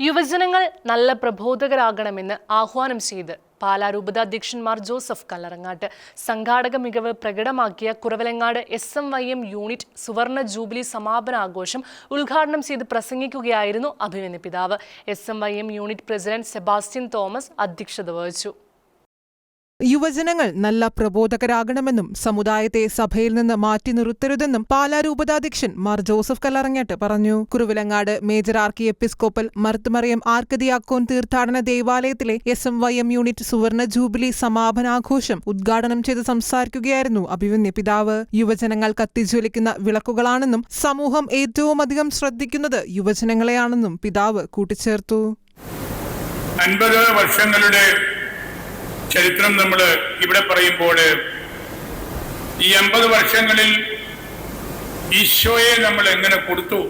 യുവജനങ്ങൾ നല്ല പ്രബോധകരാകണമെന്ന് ആഹ്വാനം ചെയ്ത് പാലാ രൂപതാധ്യക്ഷന്മാർ ജോസഫ് കല്ലറങ്ങാട്ട്. സംഘാടക മികവ് പ്രകടമാക്കിയ Kuravilangad S M Y M unit സുവർണ ജൂബിലി സമാപനാഘോഷം ഉദ്ഘാടനം ചെയ്ത് പ്രസംഗിക്കുകയായിരുന്നു അഭിമന്യ പിതാവ് S M Y M unit president Sebastian Thomas അധ്യക്ഷത വഹിച്ചു. യുവജനങ്ങൾ നല്ല പ്രബോധകരാകണമെന്നും സമുദായത്തെ സഭയിൽ നിന്ന് മാറ്റി നിർത്തരുതെന്നും പാലാ രൂപതാധ്യക്ഷൻ മാർ ജോസഫ് കല്ലറങ്ങാട്ട് പറഞ്ഞു. Kuravilangad major archiepiscopal Marth Mariam ആർക്കതിയാക്കോൻ തീർത്ഥാടന ദേവാലയത്തിലെ S M Y M unit സുവർണ ജൂബിലി സമാപനാഘോഷം ഉദ്ഘാടനം ചെയ്ത് സംസാരിക്കുകയായിരുന്നു അഭിമന്യ പിതാവ്. യുവജനങ്ങൾ കത്തിജ്വലിക്കുന്ന വിളക്കുകളാണെന്നും സമൂഹം ഏറ്റവും അധികം ശ്രദ്ധിക്കുന്നത് യുവജനങ്ങളെയാണെന്നും പിതാവ് കൂട്ടിച്ചേർത്തു. അൻപത് വർഷങ്ങളുടെ ചരിത്രം നമ്മൾ ഇവിടെ പറയുമ്പോൾ ഈ അമ്പത് വർഷങ്ങളിൽ ഈശോയെ നമ്മൾ എങ്ങനെ കൊടുത്തു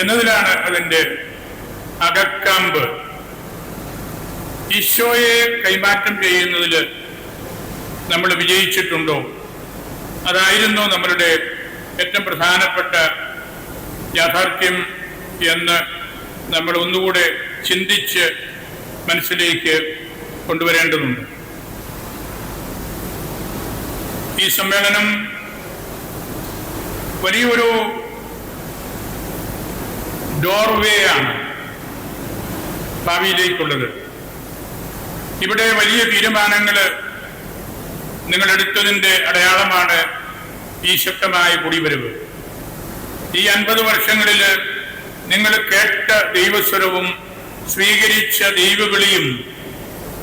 എന്നതിലാണ് അതിന്റെ അകക്കാമ്പ്. ഈശോയെ കൈമാറ്റം ചെയ്യുന്നതിൽ നമ്മൾ വിജയിച്ചിട്ടുണ്ടോ? അതായിരുന്നു നമ്മളുടെ ഏറ്റവും പ്രധാനപ്പെട്ട യാഥാർത്ഥ്യം എന്ന് നമ്മൾ ഒന്നുകൂടെ ചിന്തിച്ച് മനസ്സിലേക്ക് കൊണ്ടുവരേണ്ടതുണ്ട്. ഈ സമ്മേളനം വലിയൊരു ഡോർവേ ആണ് ഭാവിയിലേക്കുള്ളത്. ഇവിടെ വലിയ തീരുമാനങ്ങൾ നിങ്ങളെടുത്തതിന്റെ അടയാളമാണ് ഈ ശക്തമായ കുടിവരവ്. ഈ അൻപത് വർഷങ്ങളിൽ നിങ്ങൾ കേട്ട ദൈവസ്വരവും സ്വീകരിച്ച ദൈവവിളിയും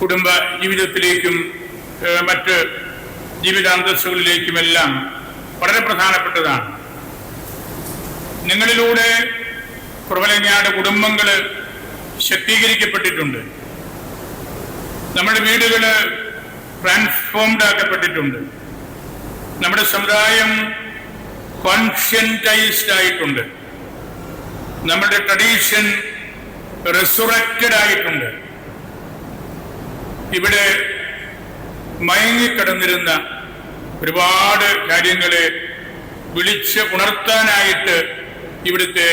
കുടുംബ ജീവിതത്തിലേക്കും മറ്റ് ജീവിതാന്തസ്സുകളിലേക്കുമെല്ലാം വളരെ പ്രധാനപ്പെട്ടതാണ്. നിങ്ങളിലൂടെ പ്രബലങ്ങയുടെ കുടുംബങ്ങൾ ശക്തീകരിക്കപ്പെട്ടിട്ടുണ്ട്. നമ്മുടെ വീടുകൾ ട്രാൻസ്ഫോംഡ് ആക്കപ്പെട്ടിട്ടുണ്ട്. നമ്മുടെ സമുദായം കോൺഷ്യന്റൈസ്ഡ് ആയിട്ടുണ്ട്. നമ്മുടെ ട്രഡീഷൻ റിസുറക്റ്റഡ് ആയിട്ടുണ്ട്. ഇവിടെ മയങ്ങിക്കിടന്നിരുന്ന ഒരുപാട് കാര്യങ്ങളെ വിളിച്ച് ഉണർത്താനായിട്ട് ഇവിടുത്തെ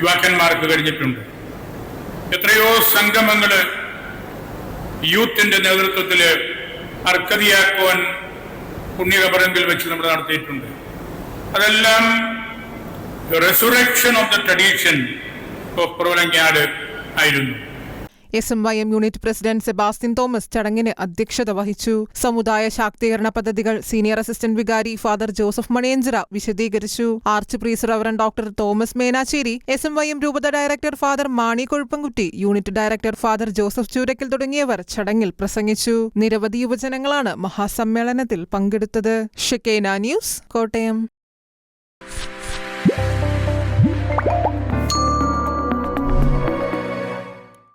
യുവാക്കന്മാർക്ക് കഴിഞ്ഞിട്ടുണ്ട്. എത്രയോ സംഗമങ്ങൾ യൂത്തിന്റെ നേതൃത്വത്തിൽ അർക്കതിയാക്കുവാൻ പുണ്യകപറമ്പിൽ വെച്ച് നമ്മൾ നടത്തിയിട്ടുണ്ട്. അതെല്ലാം resurrection of the tradition of പ്രവലങ്ങാട് ആയിരുന്നു. S M Y M unit president Sebastian Thomas ചടങ്ങിന് അധ്യക്ഷത വഹിച്ചു. സമുദായ ശാക്തീകരണ പദ്ധതികൾ senior assistant vicar father Joseph Maniyanchira വിശദീകരിച്ചു. Arch priest reverend doctor Thomas Menasseri S M Y M രൂപത director father Mani Kozhuppankutty unit director father Joseph Choorakkal തുടങ്ങിയവർ ചടങ്ങിൽ പ്രസംഗിച്ചു. നിരവധി യുവജനങ്ങളാണ് മഹാസമ്മേളനത്തിൽ പങ്കെടുത്തത്. ഷെക്കേന ന്യൂസ് കോട്ടയം.